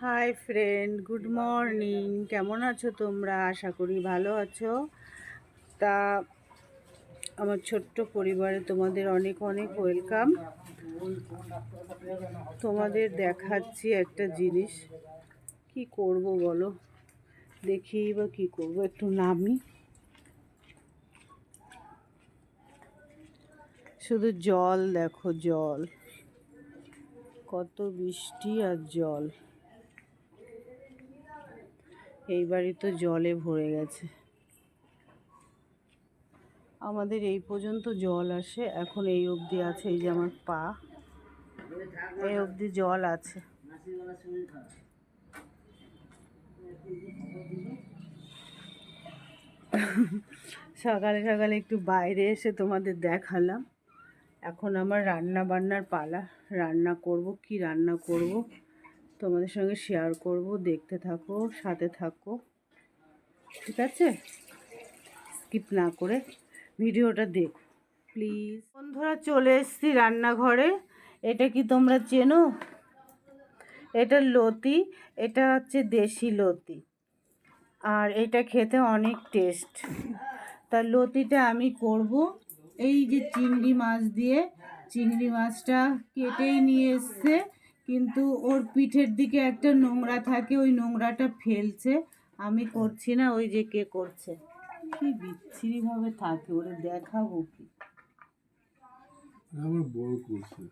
Hi friend good morning কেমন আছো তোমরা? আশা করি ভালো আছো। তা, আমার ছোট্ট পরিবারে তোমাদের অনেক অনেক ওয়েলকাম তোমাদের দেখাচ্ছি একটা জিনিস। কি করব বলো? দেখি বা কি করব? একটু নামি। শুধু জল দেখো, জল। কত বৃষ্টি আর জল। এই বাড়ি তো জলে ভরে গেছে। আমাদের এই পর্যন্ত জল আসে, এখন এই অবধি আছে, এই যে আমার পা, এই অবধি জল আছে। সকালে সকালে একটু বাইরে এসে তোমাদের দেখালাম। এখন আমার রান্না বান্নার পালা, রান্না করব, কি রান্না করব? তোমাদের সঙ্গে শেয়ার করব, দেখতে থাকো, সাথে থাকো। ঠিক আছে? স্কিপ না করে ভিডিওটা দেখো প্লিজ বন্ধুরা, চলে এসেছি রান্নাঘরে। এটা কি তোমরা চেনো? এটা লতি, এটা হচ্ছে দেশি লতি। আর এটা খেতে অনেক টেস্ট তা লতিটা আমি করব। এই যে চিংড়ি মাছ দিয়ে, চিংড়ি মাছটা কেটেই নিয়ে এসছে। কিন্তু ওর পিঠের দিকে একটা নোংরা থাকে ওই নোংরাটা ফেলছে। আমি করছি না ওই যে কে করছে। কি বিচ্ছিরিভাবে থাকে ওরে দেখাবো কি? আমার বড় করছে।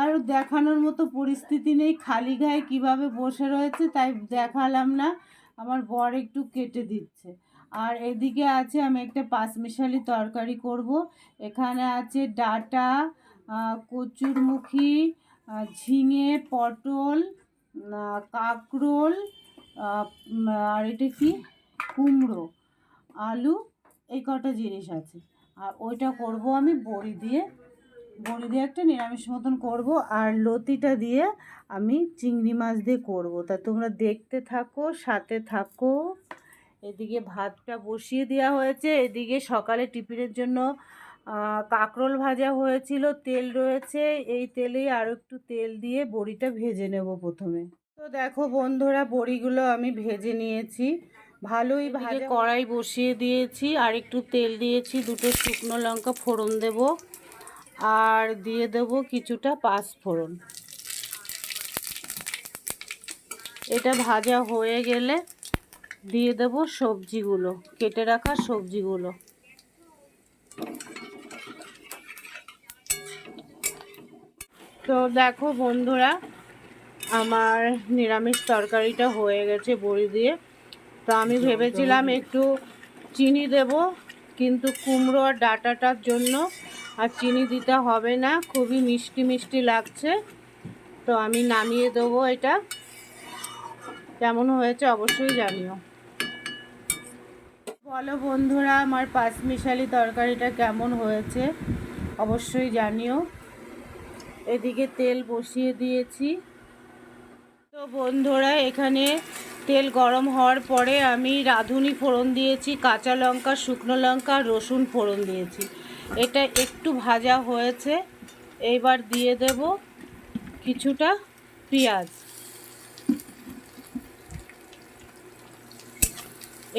আর দেখানোর মতো পরিস্থিতি নেই খালি গায়ে কীভাবে বসে রয়েছে তাই দেখালাম না আমার বর একটু কেটে দিচ্ছে। আর এদিকে আছে আমি একটা পাঁচমিশালি তরকারি করব। এখানে আছে ডাটা কচুরমুখী ঝিঙে, পটল কাঁকরোল আর এটা কি? কুমড়ো, আলু, এই কটা জিনিস আছে। আর ওইটা করব আমি বড়ি দিয়ে। বড়ি দিয়ে একটা নিরামিষ মতন করব, আর লতিটা দিয়ে আমি চিংড়ি মাছ দিয়ে করব। তা তোমরা দেখতে থাকো, সাথে থাকো। এদিকে ভাতটা বসিয়ে দেওয়া হয়েছে। এদিকে সকালে টিফিনের জন্য কাঁকরোল ভাজা হয়েছিল তেল রয়েছে এই তেলেই আরও একটু তেল দিয়ে বড়িটা ভেজে নেব প্রথমে। তো দেখো বন্ধুরা বড়িগুলো আমি ভেজে নিয়েছি। ভালোই ভাজা কড়াই বসিয়ে দিয়েছি আর একটু তেল দিয়েছি দুটো শুকনো লঙ্কা ফোড়ন দেব আর দিয়ে দেব কিছুটা পাঁচ ফোড়ন। এটা ভাজা হয়ে গেলে দিয়ে দেব সবজিগুলো কেটে রাখা সবজিগুলো। তো দেখো বন্ধুরা, আমার নিরামিষ তরকারিটা হয়ে গেছে বড়ি দিয়ে। তো আমি ভেবেছিলাম একটু চিনি দেব, কিন্তু কুমড়ো আর ডাটাটার জন্য আর চিনি দিতে হবে না, খুবই মিষ্টি মিষ্টি লাগছে। তো আমি নামিয়ে দেবো এটা। কেমন হয়েছে অবশ্যই জানিও। বলো বন্ধুরা, আমার পাঁচমিশালি তরকারিটা কেমন হয়েছে অবশ্যই জানিও। এদিকে তেল বসিয়ে দিয়েছি। তো বন্ধুরা, এখানে তেল গরম হওয়ার পরে আমি রাঁধুনি ফোড়ন দিয়েছি, কাঁচা লঙ্কা, শুকনো লঙ্কা, রসুন ফোড়ন দিয়েছি। এটা একটু ভাজা হয়েছে, এইবার দিয়ে দেব কিছুটা পেঁয়াজ।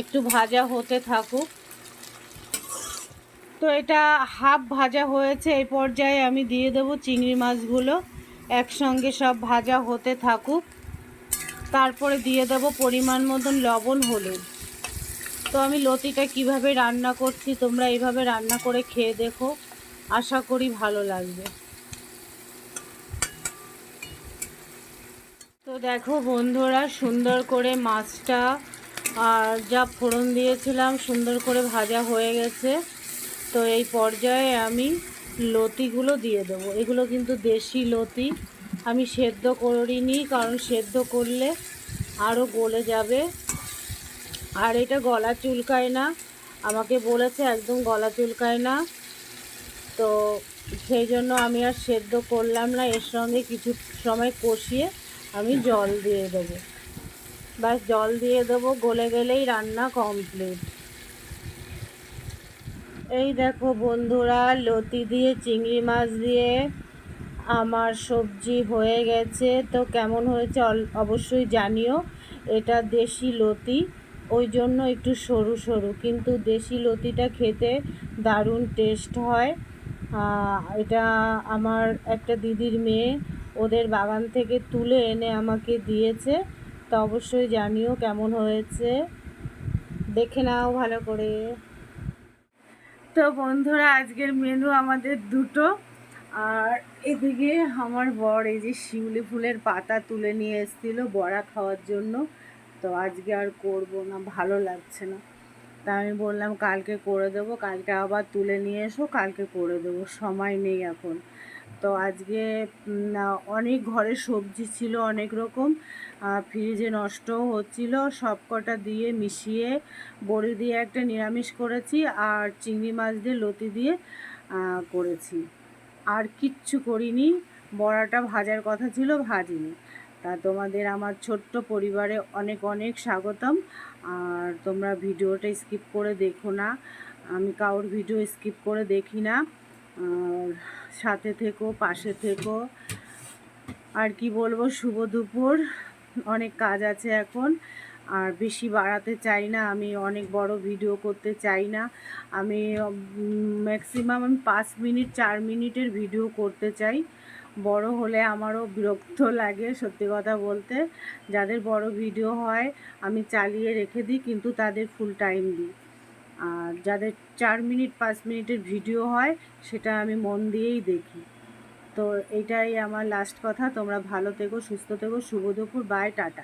একটু ভাজা হতে থাকুক। তো এটা হাফ ভাজা হয়েছে, এই পর্যায়ে আমি দিয়ে দেব চিংড়ি মাছগুলো। একসঙ্গে সব ভাজা হতে থাকুক। তারপরে দিয়ে দেব পরিমাণ মতন লবণ, হলুদ। তো আমি লতিটা কীভাবে রান্না করছি, তোমরা এইভাবে রান্না করে খেয়ে দেখো। আশা করি ভালো লাগবে। তো দেখো বন্ধুরা, সুন্দর করে মাছটা আর যা ফোড়ন দিয়েছিলাম, সুন্দর করে ভাজা হয়ে গেছে। তো এই পর্যায়ে আমি লতিগুলো দিয়ে দেবো। এগুলো কিন্তু দেশি লতি। আমি সেদ্ধ করিনি, কারণ সেদ্ধ করলে আরও গলে যাবে। আর এটা গলা চুলকায় না। আমাকে বলেছে একদম গলা চুলকায় না। তো সেই জন্য আমি আর সেদ্ধ করলাম না। এর সঙ্গে কিছু সময় কষিয়ে আমি জল দিয়ে দেবো। ব্যাস, জল দিয়ে দেবো। গলে গেলেই রান্না কমপ্লিট এই দেখো বন্ধুরা, লতি দিয়ে, চিংড়ি মাছ দিয়ে আমার সবজি হয়ে গেছে। তো কেমন হয়েছে অবশ্যই জানিও। এটা দেশি লতি, ওই জন্য একটু সরু সরু, কিন্তু দেশি লতিটা খেতে দারুণ টেস্ট হয়। এটা আমার একটা দিদির মেয়ে ওদের বাগান থেকে তুলে এনে আমাকে দিয়েছে। তো অবশ্যই জানিও কেমন হয়েছে। দেখে নাও ভালো করে। তো বন্ধুরা, আজকের মেনু আমাদের দুটো। আর এদিকে আমার বর এই যে শিউলি ফুলের পাতা তুলে নিয়ে এসেছিল বড়া খাওয়ার জন্য। তো আজকে আর করব না, ভালো লাগছে না। তা আমি বললাম, কালকে করে দেবো, কালকে আবার তুলে নিয়ে এসো, কালকে করে দেবো। সময় নেই এখন। তো আজকে অনেক ঘরে সবজি ছিল অনেক রকম। ফ্রিজে নষ্টও হচ্ছিল। সব কটা দিয়ে মিশিয়ে বড়ি দিয়ে একটা নিরামিষ করেছি আর চিংড়ি মাছ দিয়ে লতি দিয়ে করেছি। আর কিচ্ছু করিনি। বড়াটা ভাজার কথা ছিল, ভাজিনি। তা তোমাদের আমার ছোট্ট পরিবারে অনেক অনেক স্বাগতম। আর তোমরা ভিডিওটা স্কিপ করে দেখো না। আমি কারোর ভিডিও স্কিপ করে দেখি না। সাথে থেকো, পাশে থেকো। আর কি বলব, শুভ দুপুর। অনেক কাজ আছে এখন। আর বেশি বাড়াতে চাই না। আমি অনেক বড় ভিডিও করতে চাই না। আমি ম্যাক্সিমাম আমি পাঁচ মিনিট, চার মিনিটের ভিডিও করতে চাই। বড় হলে আমারও বিরক্ত লাগে, সত্যি কথা বলতে। যাদের বড় ভিডিও হয়, আমি চালিয়ে রেখে দিই, কিন্তু তাদের ফুল টাইম দিই। আর যাদের চার মিনিট, পাঁচ মিনিটের ভিডিও হয়, সেটা আমি মন দিয়েই দেখি। তো এটাই আমার লাস্ট কথা। তোমরা ভালো থেকো, সুস্থ থেকো, শুভ দুপুর বাই টাটা।